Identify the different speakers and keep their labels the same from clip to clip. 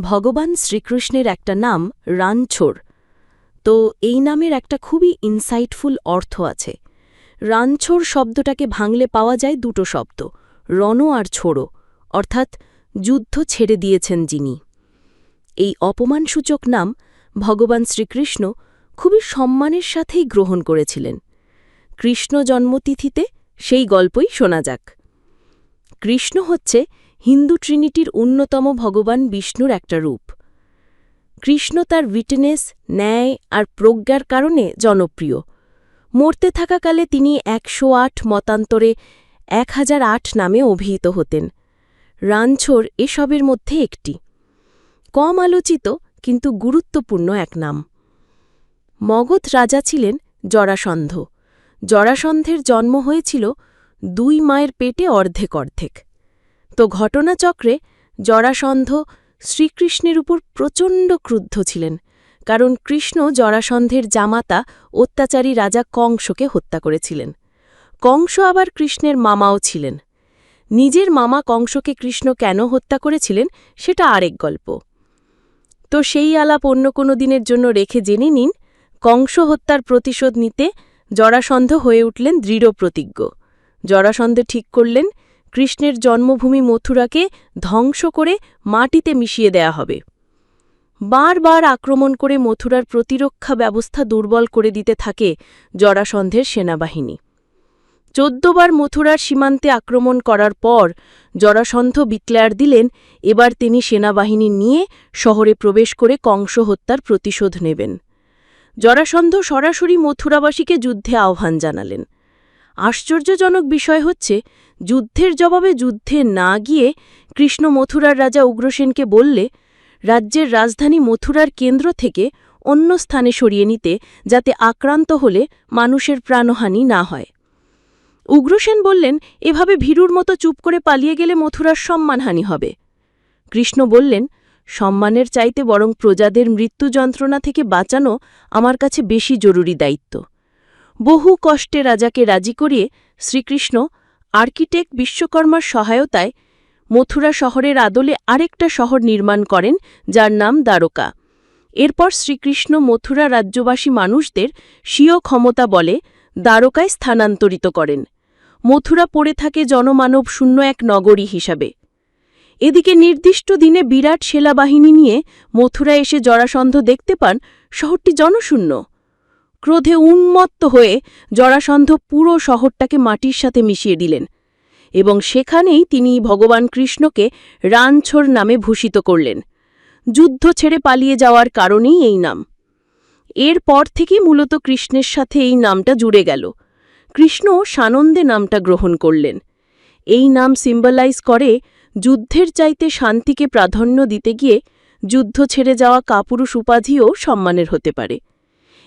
Speaker 1: ভগবান শ্রীকৃষ্ণের একটা নাম রানছোড় তো এই নামের একটা খুবই ইনসাইটফুল অর্থ আছে। রানছোড় শব্দটাকে ভাঙলে পাওয়া যায় দুটো শব্দ, রণ আর ছোড়ো, অর্থাৎ যুদ্ধ ছেড়ে দিয়েছেন যিনি। এই অপমানসূচক নাম ভগবান শ্রীকৃষ্ণ খুবই সম্মানের সাথেই গ্রহণ করেছিলেন। কৃষ্ণ জন্মতিথিতে সেই গল্পই শোনা যাক। কৃষ্ণ হচ্ছে হিন্দু ট্রিনিটির অন্যতম ভগবান বিষ্ণুর একটা রূপ। কৃষ্ণ তার উইটনেস, ন্যায় আর প্রজ্ঞার কারণে জনপ্রিয়। মরতে থাকাকালে তিনি একশো আট মতান্তরে এক হাজার আট নামে অভিহিত হতেন। রানছোর এসবের মধ্যে একটি। কম আলোচিত, কিন্তু গুরুত্বপূর্ণ এক নাম। মগধ রাজা ছিলেন জরাসন্ধ। জরাসন্ধের জন্ম হয়েছিল দুই মায়ের পেটে অর্ধেক অর্ধেক। তো ঘটনাচক্রে জরাসন্ধ শ্রীকৃষ্ণের উপর প্রচণ্ড ক্রুদ্ধ ছিলেন, কারণ কৃষ্ণ জরাসন্ধের জামাতা অত্যাচারী রাজা কংসকে হত্যা করেছিলেন। কংস আবার কৃষ্ণের মামাও ছিলেন। নিজের মামা কংসকে কৃষ্ণ কেন হত্যা করেছিলেন সেটা আরেক গল্প। তো সেই আলাপ অন্য কোনো দিনের জন্য রেখে জেনে নিন, কংস হত্যার প্রতিশোধ নিতে জরাসন্ধ হয়ে উঠলেন দৃঢ় প্রতিজ্ঞ জরাসন্ধ ঠিক করলেন কৃষ্ণের জন্মভূমি মথুরাকে ধ্বংস করে মাটিতে মিশিয়ে দেয়া হবে। বারবার আক্রমণ করে মথুরার প্রতিরক্ষা ব্যবস্থা দুর্বল করে দিতে থাকে জরাসন্ধের সেনাবাহিনী। চোদ্দবার মথুরার সীমান্তে আক্রমণ করার পর জরাসন্ধ বিক্লেয়ার দিলেন, এবার তিনি সেনাবাহিনী নিয়ে শহরে প্রবেশ করে কংস হত্যার প্রতিশোধ নেবেন। জরাসন্ধ সরাসরি মথুরাবাসীকে যুদ্ধে আহ্বান জানালেন। আশ্চর্যজনক বিষয় হচ্ছে, যুদ্ধের জবাবে যুদ্ধে না গিয়ে কৃষ্ণ মথুরার রাজা উগ্রসেনকে বললে, রাজ্যের রাজধানী মথুরার কেন্দ্র থেকে অন্য স্থানে সরিয়ে নিতে যাতে আক্রান্ত হলে মানুষের প্রাণহানি না হয়। উগ্রসেন বললেন, এভাবে ভীরুর মতো চুপ করে পালিয়ে গেলে মথুরার সম্মানহানি হবে। কৃষ্ণ বললেন, সম্মানের চাইতে বরং প্রজাদের মৃত্যু যন্ত্রণা থেকে বাঁচানো আমার কাছে বেশি জরুরি দায়িত্ব। বহু কষ্টে রাজাকে রাজি করিয়ে শ্রীকৃষ্ণ আর্কিটেক্ট বিশ্বকর্মার সহায়তায় মথুরা শহরের আদলে আরেকটা শহর নির্মাণ করেন, যার নাম দ্বারকা। এরপর শ্রীকৃষ্ণ মথুরা রাজ্যবাসী মানুষদের স্বীয় ক্ষমতা বলে দ্বারকায় স্থানান্তরিত করেন। মথুরা পড়ে থাকে জনমানব শূন্য এক নগরী হিসাবে। এদিকে নির্দিষ্ট দিনে বিরাট সেনাবাহিনী নিয়ে মথুরা এসে জরাসন্ধ দেখতে পান শহরটি জনশূন্য। ক্রোধে উন্মত্ত হয়ে জরাসন্ধ পুরো শহরটাকে মাটির সাথে মিশিয়ে দিলেন এবং সেখানেই তিনি ভগবান কৃষ্ণকে রানছোর নামে ভূষিত করলেন। যুদ্ধ ছেড়ে পালিয়ে যাওয়ার কারণেই এই নাম। এরপর থেকেই মূলত কৃষ্ণের সাথে এই নামটা জুড়ে গেল। কৃষ্ণ সানন্দে নামটা গ্রহণ করলেন। এই নাম সিম্বলাইজ করে যুদ্ধের চাইতে শান্তিকে প্রাধান্য দিতে গিয়ে যুদ্ধ ছেড়ে যাওয়া কাপুরুষ উপাধিও সম্মানের হতে পারে।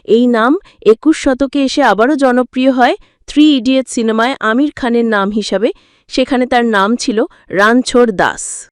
Speaker 1: এই নাম একুশ শতকে এসে আবারও জনপ্রিয় হয় থ্রি ইডিয়েট সিনেমায় আমির খানের নাম হিসাবে। সেখানে তার নাম ছিল রানছোড় দাস।